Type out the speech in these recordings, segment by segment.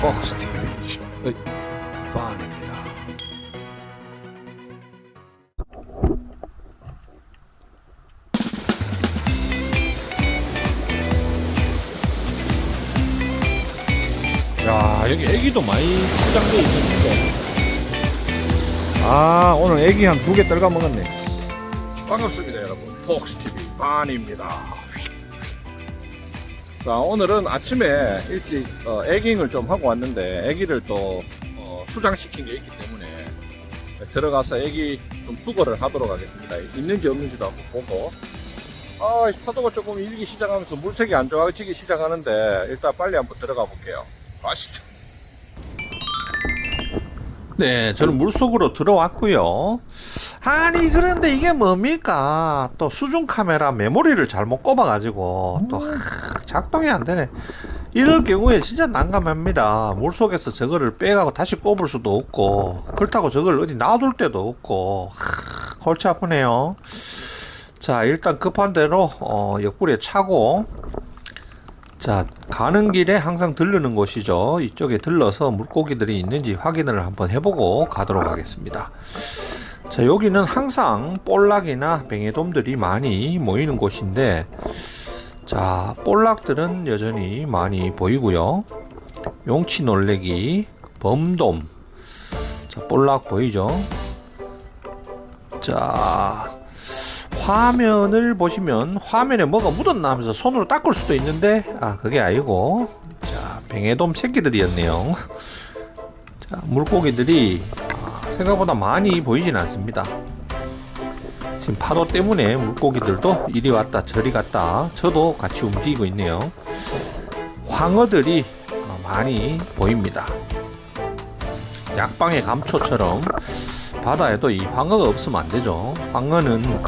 폭스 TV 반입니다. 야 여기 애기도 많이 포장돼 있는데 아 오늘 애기 한 두 개 떨가 먹었네 반갑습니다 여러분 폭스 TV 반입니다. 자 오늘은 아침에 일찍 어, 에깅을 좀 하고 왔는데 애기를 또 어, 수장시킨 게 있기 때문에 들어가서 애기 좀 수거를 하도록 하겠습니다. 있는지 없는지도 한번 보고 아 파도가 조금 일기 시작하면서 물색이 안 좋아지기 시작하는데 일단 빨리 한번 들어가 볼게요. 가시죠. 네, 저는 물속으로 들어왔고요. 아니 그런데 이게 뭡니까? 또 수중 카메라 메모리를 잘못 꼽아가지고 또 하, 작동이 안 되네. 이럴 경우에 진짜 난감합니다. 물속에서 저거를 빼가고 다시 꼽을 수도 없고 그렇다고 저걸 어디 놔둘 데도 없고 하, 골치 아프네요. 자 일단 급한 대로 어, 옆구리에 차고 자, 가는 길에 항상 들르는 곳이죠. 이쪽에 들러서 물고기들이 있는지 확인을 한번 해보고 가도록 하겠습니다. 자, 여기는 항상 볼락이나 뱅에돔들이 많이 모이는 곳인데, 자, 볼락들은 여전히 많이 보이고요. 용치 놀래기, 범돔. 자, 볼락 보이죠? 자, 화면을 보시면 화면에 뭐가 묻었나 하면서 손으로 닦을 수도 있는데 아 그게 아니고 자 뱅에돔 새끼들이었네요 자 물고기들이 아, 생각보다 많이 보이진 않습니다 지금 파도 때문에 물고기들도 이리 왔다 저리 갔다 저도 같이 움직이고 있네요 황어들이 아, 많이 보입니다 약방의 감초처럼 바다에도 이 황어가 없으면 안 되죠 황어는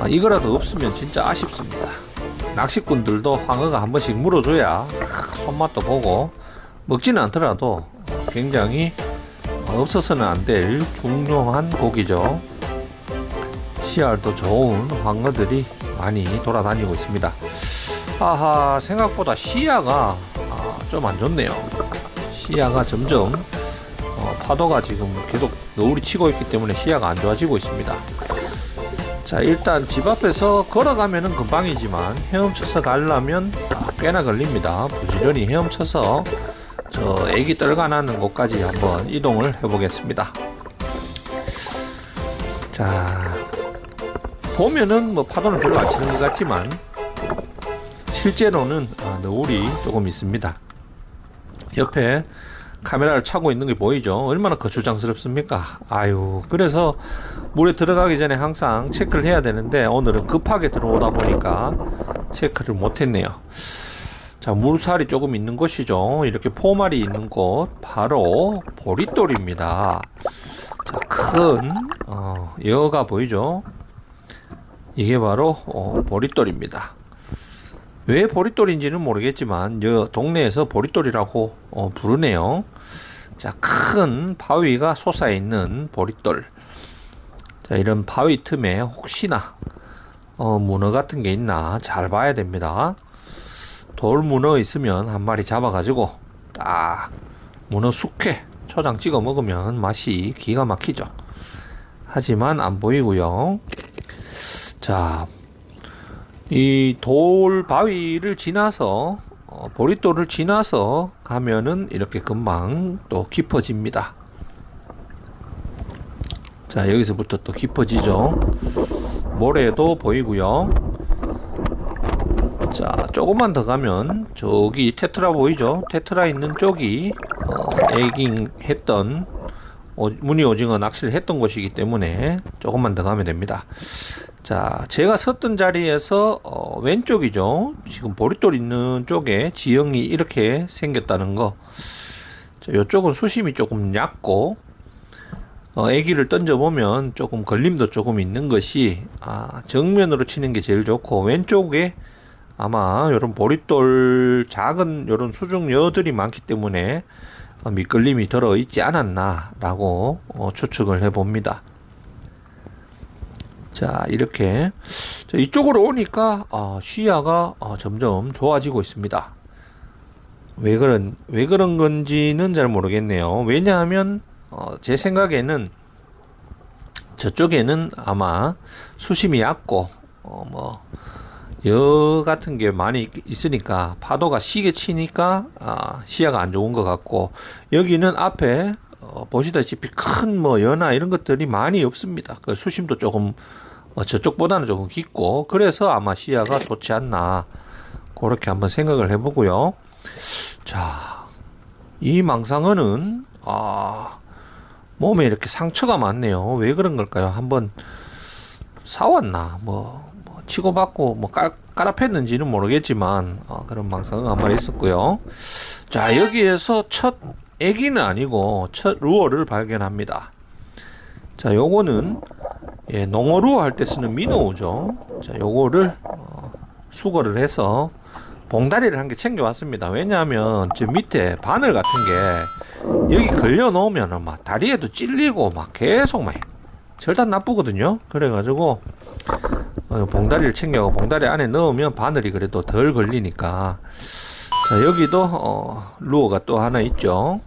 아, 이거라도 없으면 진짜 아쉽습니다. 낚시꾼들도 황어가 한 번씩 물어줘야 손맛도 보고 먹지는 않더라도 굉장히 없어서는 안 될 중요한 고기죠. 씨알도 좋은 황어들이 많이 돌아다니고 있습니다. 아하 생각보다 시야가 아, 좀안 좋네요. 시야가 점점 어, 파도가 지금 계속 너울이 치고 있기 때문에 시야가 안 좋아지고 있습니다. 자 일단 집 앞에서 걸어가면은 금방이지만 헤엄쳐서 가려면 아, 꽤나 걸립니다 부지런히 헤엄쳐서 저 애기 떨가나는 곳까지 한번 이동을 해보겠습니다 자 보면은 뭐 파도는 별로 안 치는 것 같지만 실제로는 아, 너울이 조금 있습니다 옆에 카메라를 차고 있는 게 보이죠? 얼마나 거추장스럽습니까? 아유, 그래서 물에 들어가기 전에 항상 체크를 해야 되는데 오늘은 급하게 들어오다 보니까 체크를 못했네요. 자, 물살이 조금 있는 곳이죠. 이렇게 포말이 있는 곳 바로 보리돌입니다. 자, 큰 어, 여가 보이죠? 이게 바로 어, 보리돌입니다. 왜 보리돌인지는 모르겠지만 여 동네에서 보리돌이라고 어, 부르네요. 자, 큰 바위가 솟아 있는 보리돌. 자, 이런 바위 틈에 혹시나 어, 문어 같은 게 있나 잘 봐야 됩니다. 돌 문어 있으면 한 마리 잡아가지고 딱 문어 숙회 초장 찍어 먹으면 맛이 기가 막히죠. 하지만 안 보이고요. 자, 이 돌 바위를 지나서 어, 보리돌을 지나서 가면은 이렇게 금방 또 깊어집니다. 자 여기서부터 또 깊어지죠. 모래도 보이고요. 자 조금만 더 가면 저기 테트라 보이죠? 테트라 있는 쪽이 어, 에깅 했던 오, 무늬 오징어 낚시를 했던 곳이기 때문에 조금만 더 가면 됩니다. 자, 제가 섰던 자리에서 어, 왼쪽이죠. 지금 보리돌 있는 쪽에 지형이 이렇게 생겼다는 거. 자, 이쪽은 수심이 조금 얕고 어, 애기를 던져보면 조금 걸림도 조금 있는 것이 아, 정면으로 치는 게 제일 좋고 왼쪽에 아마 이런 보리돌 작은 이런 수중여들이 많기 때문에 어, 미끌림이 들어 있지 않았나라고 어, 추측을 해봅니다. 자 이렇게 자, 이쪽으로 오니까 어, 시야가 어, 점점 좋아지고 있습니다. 왜 그런 왜 그런 건지는 잘 모르겠네요. 왜냐하면 어, 제 생각에는 저쪽에는 아마 수심이 얕고 어, 뭐 여 같은 게 많이 있- 있으니까 파도가 시게 치니까 아, 시야가 안 좋은 것 같고 여기는 앞에 어, 보시다시피 큰 뭐 연화 이런 것들이 많이 없습니다. 그 수심도 조금 어, 저쪽보다는 조금 깊고 그래서 아마 시야가 좋지 않나 그렇게 한번 생각을 해보고요. 자, 이 망상어는 아 몸에 이렇게 상처가 많네요. 왜 그런 걸까요? 한번 사왔나 뭐, 뭐 치고받고 뭐 깔, 깔아팼는지는 모르겠지만 어, 그런 망상어가 한 마리 있었고요. 자 여기에서 첫 애기는 아니고 첫 루어를 발견합니다. 자 요거는 예, 농어루어 할때 쓰는 민어우죠. 자 요거를 어, 수거를 해서 봉다리를 한 개 챙겨왔습니다. 왜냐하면 저 밑에 바늘 같은 게 여기 걸려 놓으면은 막 다리에도 찔리고 막 계속 막 절단 나쁘거든요. 그래가지고 어, 봉다리를 챙겨가 봉다리 안에 넣으면 바늘이 그래도 덜 걸리니까 자 여기도 어, 루어가 또 하나 있죠.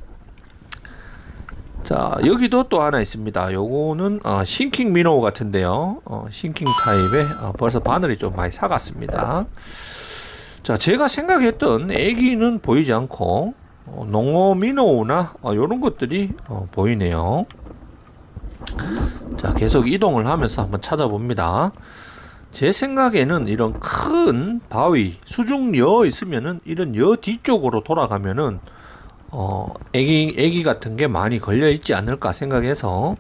자 여기도 또 하나 있습니다. 요거는 어, 싱킹 미노 같은데요. 어, 싱킹 타입에 어, 벌써 바늘이 좀 많이 사갔습니다. 자, 제가 생각했던 애기는 보이지 않고 어, 농어 미노우나 어, 이런 것들이 어, 보이네요. 자, 계속 이동을 하면서 한번 찾아봅니다. 제 생각에는 이런 큰 바위, 수중여 있으면은 이런 여 뒤쪽으로 돌아가면은 어, 애기, 애기 같은 게 많이 걸려 있지 않을까 생각해서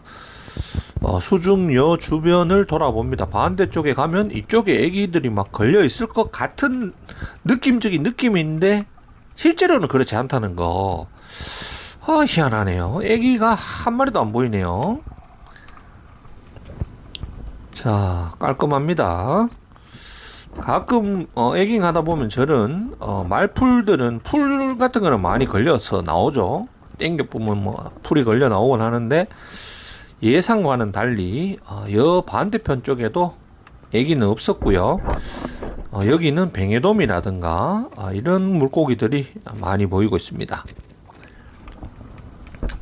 어, 수중여 주변을 돌아봅니다. 반대쪽에 가면 이쪽에 애기들이 막 걸려 있을 것 같은 느낌적인 느낌인데 실제로는 그렇지 않다는 거. 아, 희한하네요. 애기가 한 마리도 안 보이네요. 자, 깔끔합니다. 가끔 어, 에깅 하다 보면 저는 어, 말풀들은 풀 같은 거는 많이 걸려서 나오죠. 땡겨 보면 뭐 풀이 걸려 나오곤 하는데 예상과는 달리 어, 여 반대편 쪽에도 애기는 없었고요. 어, 여기는 뱅에돔이라든가 아, 이런 물고기들이 많이 보이고 있습니다.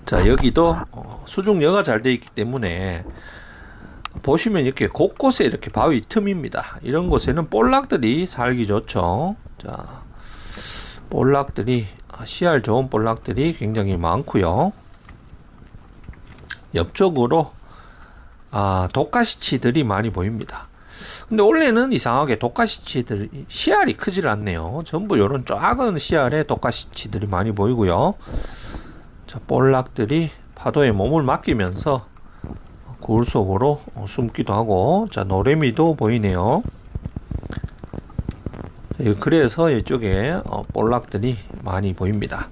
자 여기도 어, 수중 여가 잘 되어 있기 때문에 보시면 이렇게 곳곳에 이렇게 바위 틈입니다. 이런 곳에는 볼락들이 살기 좋죠. 자 볼락들이 아, 씨알 좋은 볼락들이 굉장히 많고요. 옆쪽으로 아, 독가시치들이 많이 보입니다. 근데 원래는 이상하게 독가시치들이 씨알이 크질 않네요. 전부 이런 작은 씨알의 독가시치들이 많이 보이고요. 자, 볼락들이 파도에 몸을 맡기면서 굴 속으로 어, 숨기도 하고, 자, 노래미도 보이네요. 그래서 이쪽에 어, 볼락들이 많이 보입니다.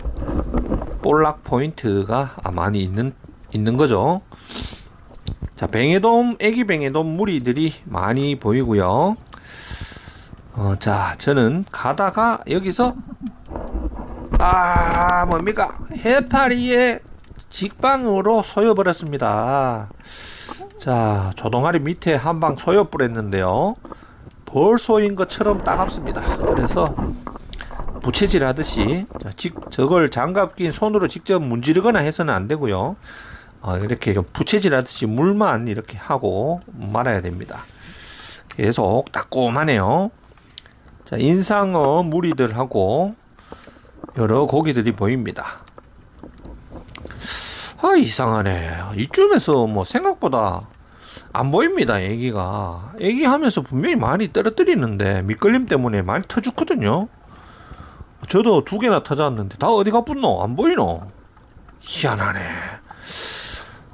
볼락 포인트가 아, 많이 있는 있는 거죠. 자, 뱅에돔, 애기 뱅에돔 무리들이 많이 보이고요. 어, 자, 저는 가다가 여기서 아, 뭡니까? 해파리의 직방으로 쏘여버렸습니다. 자, 조동아리 밑에 한방 쏘여버렸는데요. 벌 쏘인 것처럼 따갑습니다. 그래서 부채질 하듯이 자, 직, 저걸 장갑 낀 손으로 직접 문지르거나 해서는 안 되고요. 어, 이렇게 좀 부채질 하듯이 물만 이렇게 하고 말아야 됩니다. 계속 따끔하네요. 자, 인상어 무리들하고 여러 고기들이 보입니다. 아, 이상하네. 이쯤에서 뭐 생각보다 안 보입니다, 애기가. 애기 하면서 분명히 많이 떨어뜨리는데 미끌림 때문에 많이 터죽거든요. 저도 두 개나 터졌는데 다 어디 가붙노? 안 보이노? 희한하네.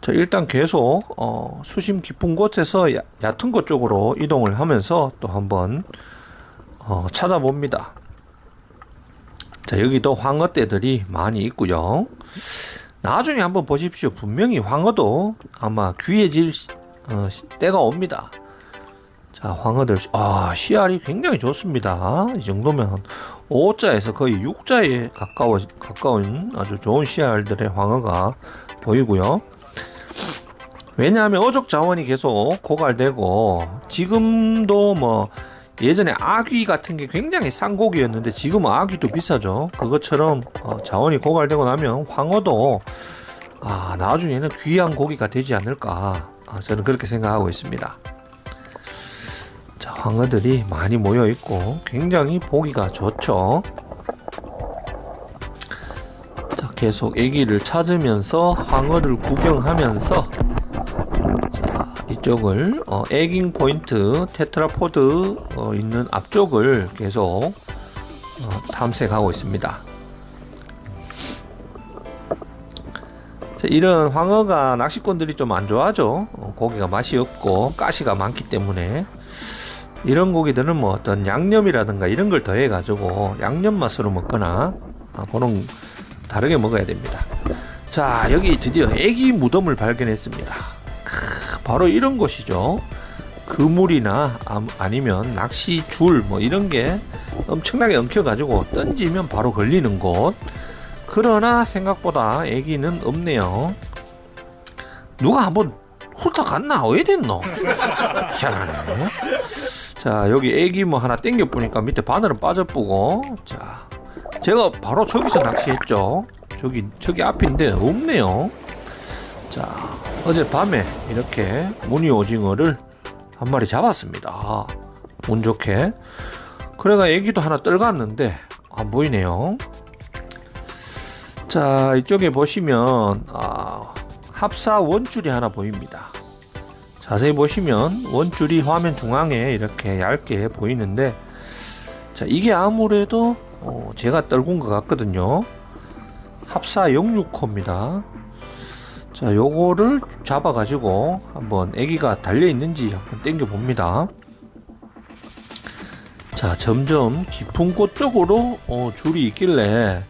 자, 일단 계속 어, 수심 깊은 곳에서 야, 얕은 곳 쪽으로 이동을 하면서 또 한번 어, 찾아봅니다. 자, 여기도 황어떼들이 많이 있고요. 나중에 한번 보십시오. 분명히 황어도 아마 귀해질 시- 어, 시- 때가 옵니다. 자, 황어들 아, 씨알이 굉장히 좋습니다. 이 정도면 5자에서 거의 6자에 가까워 가까운 아주 좋은 씨알들의 황어가 보이고요. 왜냐하면 어족 자원이 계속 고갈되고 지금도 뭐 예전에 아귀 같은 게 굉장히 싼 고기였는데 지금은 아귀도 비싸죠. 그것처럼 어, 자원이 고갈되고 나면 황어도 아, 나중에는 귀한 고기가 되지 않을까 아, 저는 그렇게 생각하고 있습니다. 자, 황어들이 많이 모여 있고 굉장히 보기가 좋죠. 자, 계속 애기를 찾으면서 황어를 구경하면서 자, 이쪽을 어, 에깅 포인트 테트라포드 어, 있는 앞쪽을 계속 어, 탐색하고 있습니다. 자, 이런 황어가 낚시꾼들이 좀 안 좋아하죠. 어, 고기가 맛이 없고 가시가 많기 때문에 이런 고기들은 뭐 어떤 양념이라든가 이런 걸 더해 가지고 양념 맛으로 먹거나 아, 그런 다르게 먹어야 됩니다. 자 여기 드디어 애기 무덤을 발견했습니다. 크, 바로 이런 곳이죠. 그물이나 아- 아니면 낚시 줄 뭐 이런 게 엄청나게 엉켜가지고 던지면 바로 걸리는 곳. 그러나 생각보다 애기는 없네요. 누가 한번 훑어 갔나? 어디 됐노? 희한하네. 자, 여기 애기 뭐 하나 땡겨 보니까 밑에 바늘은 빠져보고, 자, 제가 바로 저기서 낚시했죠. 저기, 저기 앞인데 없네요. 자, 어젯밤에 이렇게 무늬 오징어를 한 마리 잡았습니다. 운 좋게. 그래가 애기도 하나 떨갔는데, 안 보이네요. 자, 이쪽에 보시면, 아, 합사 원줄이 하나 보입니다. 자세히 보시면 원줄이 화면 중앙에 이렇게 얇게 보이는데 자 이게 아무래도 어, 제가 떨군 것 같거든요 합사 065입니다 자 요거를 잡아 가지고 한번 애기가 달려 있는지 한번 당겨 봅니다 자 점점 깊은 곳 쪽으로 어, 줄이 있길래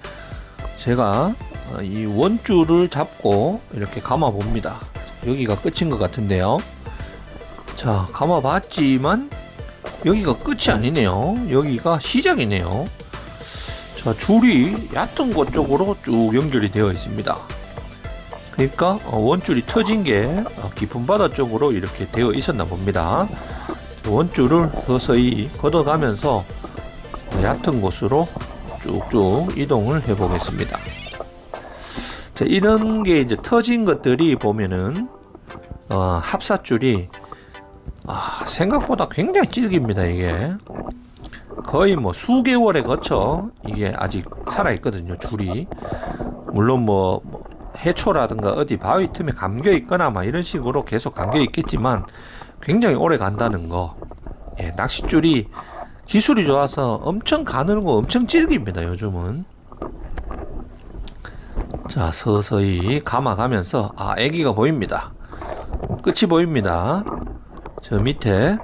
제가 어, 이 원줄을 잡고 이렇게 감아 봅니다 여기가 끝인 것 같은데요 자, 감아 봤지만 여기가 끝이 아니네요. 여기가 시작이네요. 자, 줄이 얕은 곳 쪽으로 쭉 연결이 되어 있습니다. 그러니까 어, 원줄이 터진 게 어, 깊은 바다 쪽으로 이렇게 되어 있었나 봅니다. 원줄을 서서히 걷어가면서 어, 얕은 곳으로 쭉쭉 이동을 해 보겠습니다. 자, 이런 게 이제 터진 것들이 보면은 어, 합사줄이 아, 생각보다 굉장히 질깁니다, 이게. 거의 뭐 수개월에 거쳐 이게 아직 살아 있거든요, 줄이. 물론 뭐, 뭐 해초라든가 어디 바위 틈에 감겨 있거나 막 이런 식으로 계속 감겨 있겠지만 굉장히 오래 간다는 거. 예, 낚싯줄이 기술이 좋아서 엄청 가늘고 엄청 질깁니다, 요즘은. 자, 서서히 감아가면서, 아, 애기가 보입니다. 끝이 보입니다. 저 밑에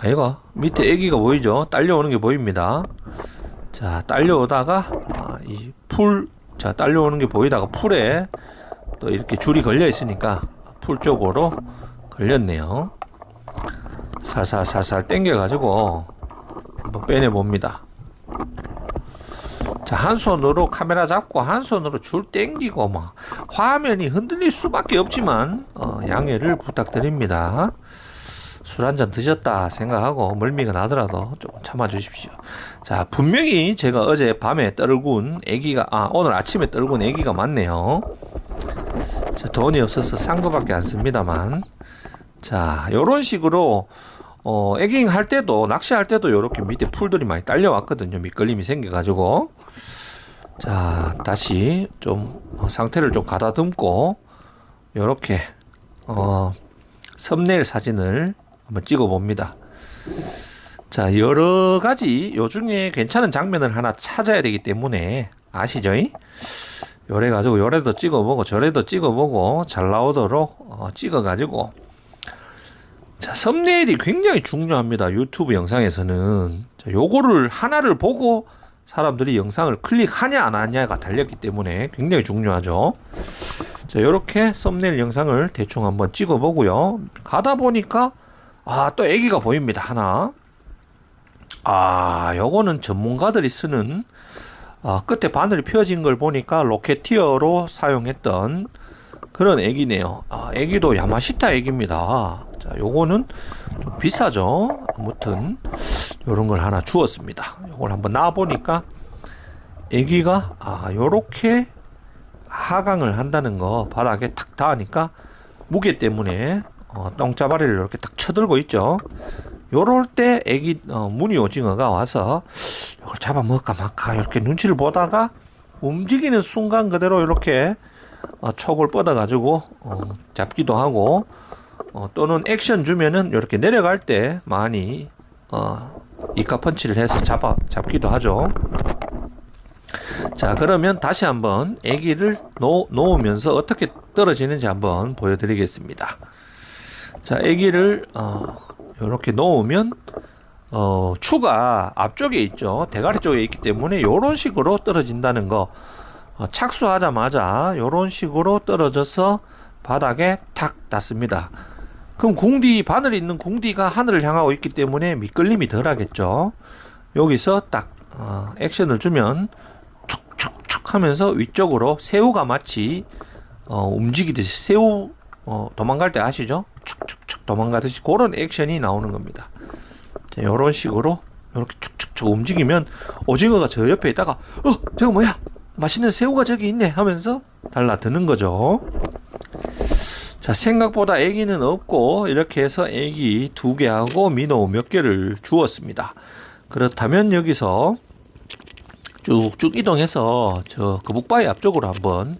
아이가 밑에 애기가 보이죠? 딸려오는 게 보입니다. 자 딸려오다가 아, 이 풀 자 딸려오는 게 보이다가 풀에 또 이렇게 줄이 걸려 있으니까 풀 쪽으로 걸렸네요. 살살살살 당겨 가지고 한번 빼내 봅니다. 자, 한 손으로 카메라 잡고 한 손으로 줄 땡기고 막 화면이 흔들릴 수밖에 없지만 어, 양해를 부탁드립니다. 술 한 잔 드셨다 생각하고 멀미가 나더라도 좀 참아 주십시오. 자, 분명히 제가 어제 밤에 떨군 애기가 아, 오늘 아침에 떨군 애기가 많네요. 자, 돈이 없어서 산 거밖에 안 씁니다만. 자, 요런 식으로 어, 애깅 할 때도 낚시할 때도 요렇게 밑에 풀들이 많이 딸려왔거든요. 밑걸림이 생겨가지고. 자, 다시 좀 어, 상태를 좀 가다듬고 요렇게 어, 썸네일 사진을 한번 찍어 봅니다. 자, 여러 가지 요 중에 괜찮은 장면을 하나 찾아야 되기 때문에 아시죠? 요래 가지고 요래도 찍어보고 저래도 찍어보고 잘 나오도록 어, 찍어가지고 자 썸네일이 굉장히 중요합니다 유튜브 영상에서는 자, 요거를 하나를 보고 사람들이 영상을 클릭하냐 안 하냐가 달렸기 때문에 굉장히 중요하죠 자 요렇게 썸네일 영상을 대충 한번 찍어보고요 가다 보니까 아 또 애기가 보입니다 하나 아 요거는 전문가들이 쓰는 아, 끝에 바늘이 펴진 걸 보니까 로켓티어로 사용했던 그런 애기네요. 아, 애기도 야마시타 애기입니다. 자, 자, 요거는 좀 비싸죠. 아무튼 요런 걸 하나 주었습니다. 요걸 한번 놔 보니까 애기가 아, 요렇게 하강을 한다는 거 바닥에 탁 닿으니까 무게 때문에 어, 똥자바리를 이렇게 딱 쳐들고 있죠. 요럴 때 애기 어, 무늬 오징어가 와서 이걸 잡아먹을까 말까 이렇게 눈치를 보다가 움직이는 순간 그대로 이렇게 어, 촉을 뻗어가지고 어, 잡기도 하고 어, 또는 액션 주면은 이렇게 내려갈 때 많이 어, 이카 펀치를 해서 잡아 잡기도 하죠. 자 그러면 다시 한번 애기를 놓, 놓으면서 어떻게 떨어지는지 한번 보여드리겠습니다. 자 애기를 어, 이렇게 놓으면 어, 추가 앞쪽에 있죠. 대가리 쪽에 있기 때문에 이런 식으로 떨어진다는 거. 어, 착수하자마자 이런 식으로 떨어져서 바닥에 탁 닿습니다. 그럼 궁디 바늘이 있는 궁디가 하늘을 향하고 있기 때문에 미끌림이 덜하겠죠. 여기서 딱 어, 액션을 주면 축축축 하면서 위쪽으로 새우가 마치 어, 움직이듯이 새우 어, 도망갈 때 아시죠? 축축축 도망가듯이 그런 액션이 나오는 겁니다. 자, 이런 식으로 이렇게 축축축 움직이면 오징어가 저 옆에 있다가 어 저거 뭐야 맛있는 새우가 저기 있네 하면서 달라드는 거죠. 자 생각보다 애기는 없고 이렇게 해서 애기 두 개하고 민호 몇 개를 주었습니다. 그렇다면 여기서 쭉쭉 이동해서 저 거북바위 앞쪽으로 한번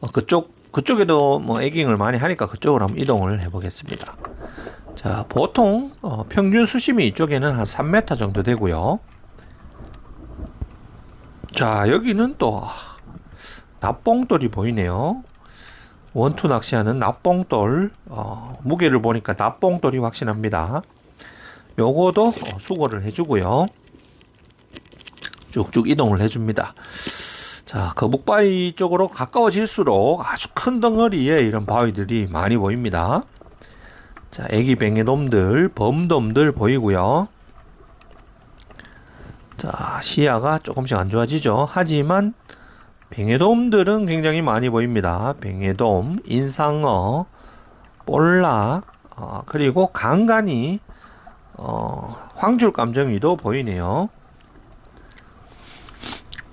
어, 그쪽 그쪽에도 뭐 에깅을 많이 하니까 그쪽으로 한번 이동을 해보겠습니다. 자, 보통 어, 평균 수심이 이쪽에는 한 3m 정도 되고요. 자, 여기는 또 납봉돌이 보이네요. 원투 낚시하는 납봉돌 어, 무게를 보니까 납봉돌이 확신합니다. 요거도 어, 수거를 해주고요. 쭉쭉 이동을 해줍니다. 자, 거북바위 쪽으로 가까워질수록 아주 큰 덩어리에 이런 바위들이 많이 보입니다. 자, 애기 뱅에돔들, 범돔들 보이고요. 자, 시야가 조금씩 안 좋아지죠. 하지만 뱅에돔들은 굉장히 많이 보입니다. 뱅에돔, 인상어, 볼락, 어, 그리고 간간히 어, 황줄 감정이도 보이네요.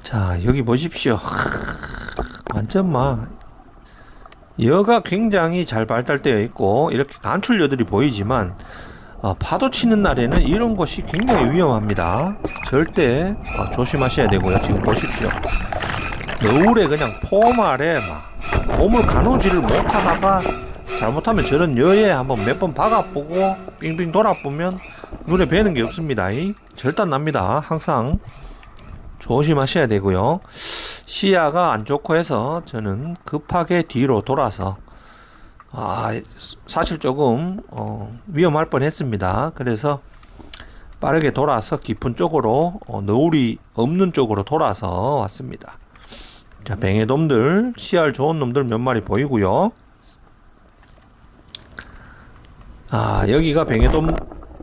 자, 여기 보십시오. 완전 막 여가 굉장히 잘 발달되어 있고 이렇게 간출려들이 보이지만 어, 파도 치는 날에는 이런 것이 굉장히 위험합니다. 절대 어, 조심하셔야 되고요. 지금 보십시오. 너울에 그냥 폼 아래 막 몸을 가누지를 못하다가 잘못하면 저런 여에 한번 몇 번 박아보고 빙빙 돌아보면 눈에 뵈는 게 없습니다. 이 절단 납니다. 항상 조심하셔야 되고요. 시야가 안 좋고 해서 저는 급하게 뒤로 돌아서 아 사실 조금 어, 위험할 뻔했습니다. 그래서 빠르게 돌아서 깊은 쪽으로 어, 너울이 없는 쪽으로 돌아서 왔습니다. 자 뱅에돔들 씨알 좋은 놈들 몇 마리 보이고요. 아 여기가 뱅에돔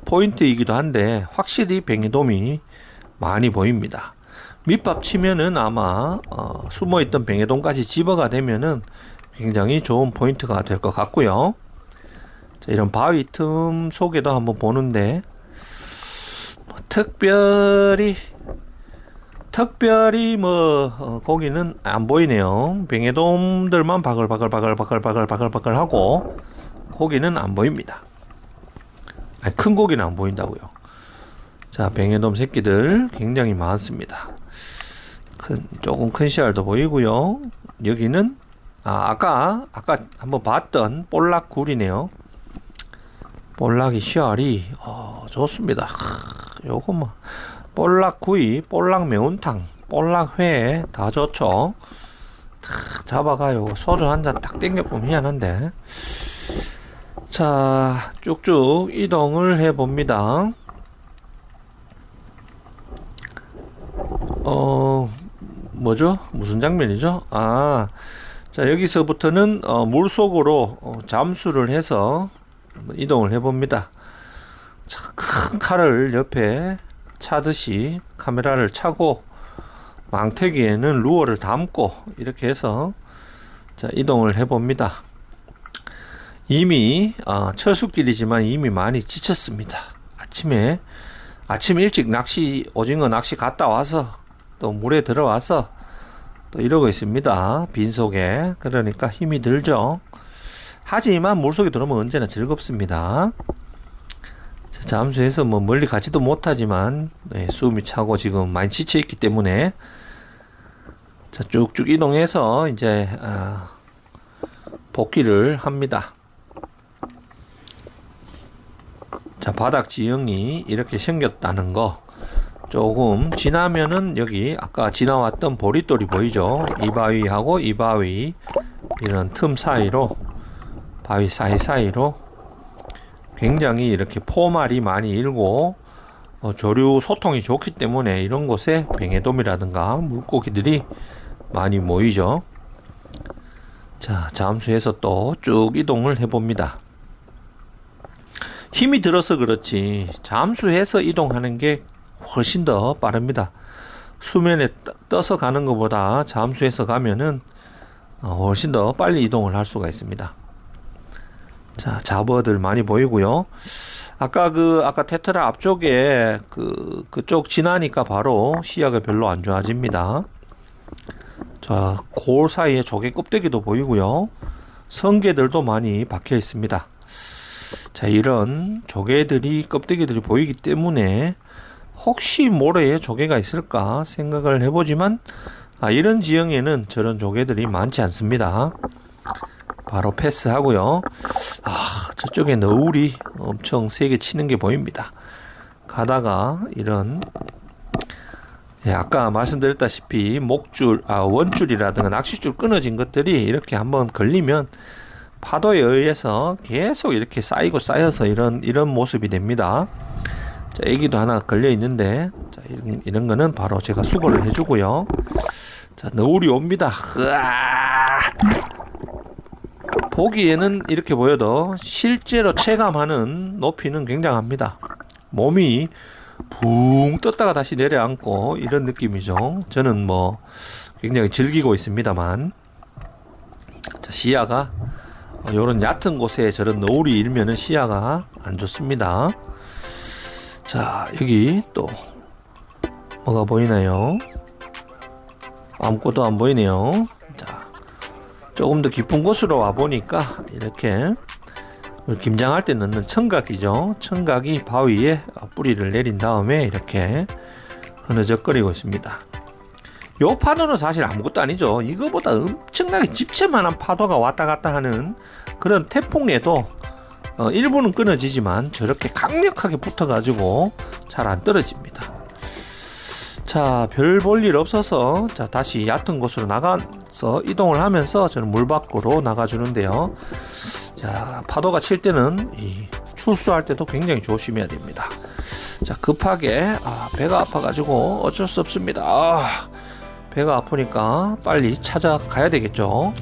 포인트이기도 한데 확실히 뱅에돔이 많이 보입니다. 밑밥 치면은 아마 어, 숨어있던 뱅에돔까지 집어가 되면은 굉장히 좋은 포인트가 될 것 같고요. 자, 이런 바위 틈 속에도 한번 보는데 뭐 특별히 특별히 뭐 어, 거기는 안 보이네요. 뱅에돔들만 바글바글바글바글바글바글바글 하고 고기는 안 보입니다. 아니, 큰 고기는 안 보인다고요. 자, 뱅에돔 새끼들 굉장히 많습니다. 큰 조금 큰 씨알도 보이고요. 여기는 아, 아까 아까 한번 봤던 볼락 굴이네요. 볼락이 씨알이 어, 좋습니다. 하, 요거 뭐 볼락 구이, 볼락 매운탕, 볼락 회 다 좋죠. 탁 잡아가요. 소주 한 잔 딱 땡겨보면 희한한데. 자, 쭉쭉 이동을 해봅니다. 어, 뭐죠? 무슨 장면이죠? 아, 자, 여기서부터는 어, 물 속으로 어, 잠수를 해서 이동을 해봅니다. 자, 큰 칼을 옆에 차듯이 카메라를 차고 망태기에는 루어를 담고 이렇게 해서 자, 이동을 해봅니다. 이미 어, 철수길이지만 이미 많이 지쳤습니다. 아침에 아침 일찍 낚시 오징어 낚시 갔다 와서 또 물에 들어와서 또 이러고 있습니다. 빈속에 그러니까 힘이 들죠. 하지만 물속에 들어오면 언제나 즐겁습니다. 자, 잠수해서 뭐 멀리 가지도 못하지만 네, 숨이 차고 지금 많이 지쳐 있기 때문에 자 쭉쭉 이동해서 이제 아, 복귀를 합니다. 자 바닥 지형이 이렇게 생겼다는 거 조금 지나면은 여기 아까 지나왔던 보리돌이 보이죠? 이 바위하고 이 바위 이런 틈 사이로 바위 사이 사이로 굉장히 이렇게 포말이 많이 일고 어, 조류 소통이 좋기 때문에 이런 곳에 뱅에돔이라든가 물고기들이 많이 모이죠. 자, 잠수해서 또 쭉 이동을 해봅니다. 힘이 들어서 그렇지 잠수해서 이동하는 게 훨씬 더 빠릅니다. 수면에 떠- 떠서 가는 것보다 잠수해서 가면은 어, 훨씬 더 빨리 이동을 할 수가 있습니다. 자, 잡어들 많이 보이고요. 아까 그 아까 테트라 앞쪽에 그 그쪽 지나니까 바로 시야가 별로 안 좋아집니다. 자, 골 사이에 조개 껍데기도 보이고요. 성게들도 많이 박혀 있습니다. 자, 이런 조개들이 껍데기들이 보이기 때문에 혹시 모래에 조개가 있을까 생각을 해보지만 아, 이런 지형에는 저런 조개들이 많지 않습니다. 바로 패스하고요. 아, 저쪽에 너울이 엄청 세게 치는 게 보입니다. 가다가 이런 예, 아까 말씀드렸다시피 목줄, 아, 원줄이라든가 낚싯줄 끊어진 것들이 이렇게 한번 걸리면 파도에 의해서 계속 이렇게 쌓이고 쌓여서 이런 이런 모습이 됩니다. 자, 애기도 하나 걸려 있는데 자, 이런, 이런 거는 바로 제가 수거를 해주고요. 자, 너울이 옵니다. 으아! 보기에는 이렇게 보여도 실제로 체감하는 높이는 굉장합니다. 몸이 붕 떴다가 다시 내려앉고 이런 느낌이죠. 저는 뭐 굉장히 즐기고 있습니다만 자, 시야가 이런 얕은 곳에 저런 너울이 일면은 시야가 안 좋습니다. 자 여기 또 뭐가 보이나요? 아무것도 안 보이네요. 자 조금 더 깊은 곳으로 와 보니까 이렇게 김장할 때 넣는 청각이죠. 청각이 바위에 뿌리를 내린 다음에 이렇게 흐느적거리고 있습니다. 요 파도는 사실 아무것도 아니죠. 이거보다 엄청나게 집채만한 파도가 왔다 갔다 하는 그런 태풍에도 어, 일부는 끊어지지만 저렇게 강력하게 붙어가지고 잘 안 떨어집니다. 자, 별 볼 일 없어서 자 다시 얕은 곳으로 나가서 이동을 하면서 저는 물 밖으로 나가주는데요. 자, 파도가 칠 때는 이 출수할 때도 굉장히 조심해야 됩니다. 자, 급하게 아, 배가 아파가지고 어쩔 수 없습니다. 아, 배가 아프니까 빨리 찾아가야 되겠죠.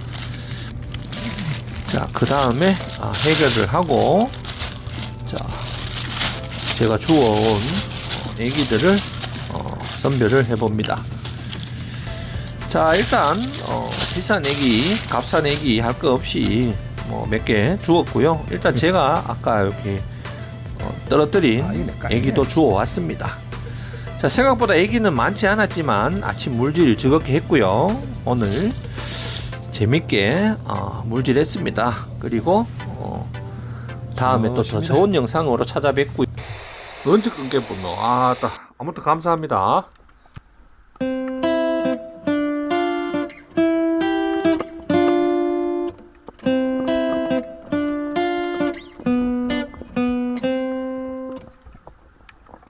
자, 그 다음에 아, 해결을 하고 자, 제가 주워온 어, 애기들을 어, 선별을 해봅니다. 자, 일단 어, 비싼 애기, 값싼 애기 할 거 없이 뭐 몇 개 주었고요. 일단 제가 아까 여기 어, 떨어뜨린 애기도 주워 왔습니다. 자, 생각보다 애기는 많지 않았지만 아침 물질 즐겁게 했고요. 오늘 재밌게 어, 물질했습니다. 그리고 어, 다음에 또더 좋은 영상으로 찾아뵙고 언제 끊게 보노? 아, 따. 아무튼 감사합니다.